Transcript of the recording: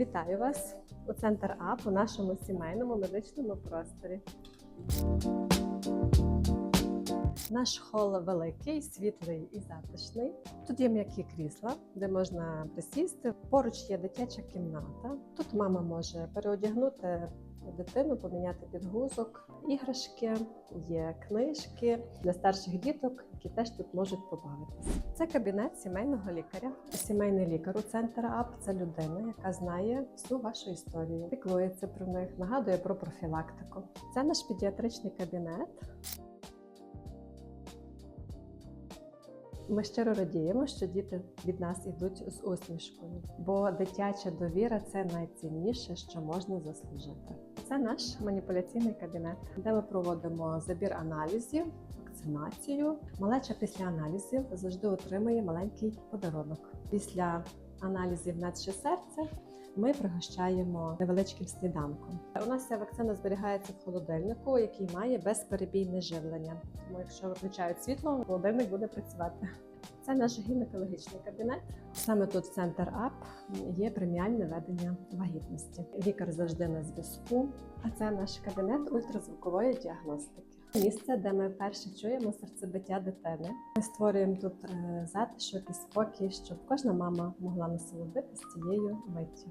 Вітаю вас у центр АП у нашому сімейному медичному просторі. Наш хол великий, світлий і затишний. Тут є м'які крісла, де можна присісти. Поруч є дитяча кімната. Тут мама може переодягнути дитину, поміняти підгузок, іграшки, є книжки для старших діток, які теж тут можуть побавитися. Це кабінет сімейного лікаря. Сімейний лікар у центр АП це людина, яка знає всю вашу історію, піклується про них, нагадує про профілактику. Це наш педіатричний кабінет. Ми щиро радіємо, що діти від нас йдуть з усмішкою, бо дитяча довіра це найцінніше, що можна заслужити. Це наш маніпуляційний кабінет, де ми проводимо забір аналізів, вакцинацію. Малеча після аналізів завжди отримує маленький подарунок. Після аналізів наче серце. Ми пригощаємо невеличким сніданком. У нас ця вакцина зберігається в холодильнику, який має безперебійне живлення. Тому, якщо виключають світло, холодильник буде працювати. Це наш гінекологічний кабінет. Саме тут в центр АП є преміальне ведення вагітності. Лікар завжди на зв'язку. А це наш кабінет ультразвукової діагностики. Місце, де ми вперше чуємо серцебиття дитини. Ми створюємо тут е, затишок і спокій, щоб кожна мама могла насолодитися цією миттю.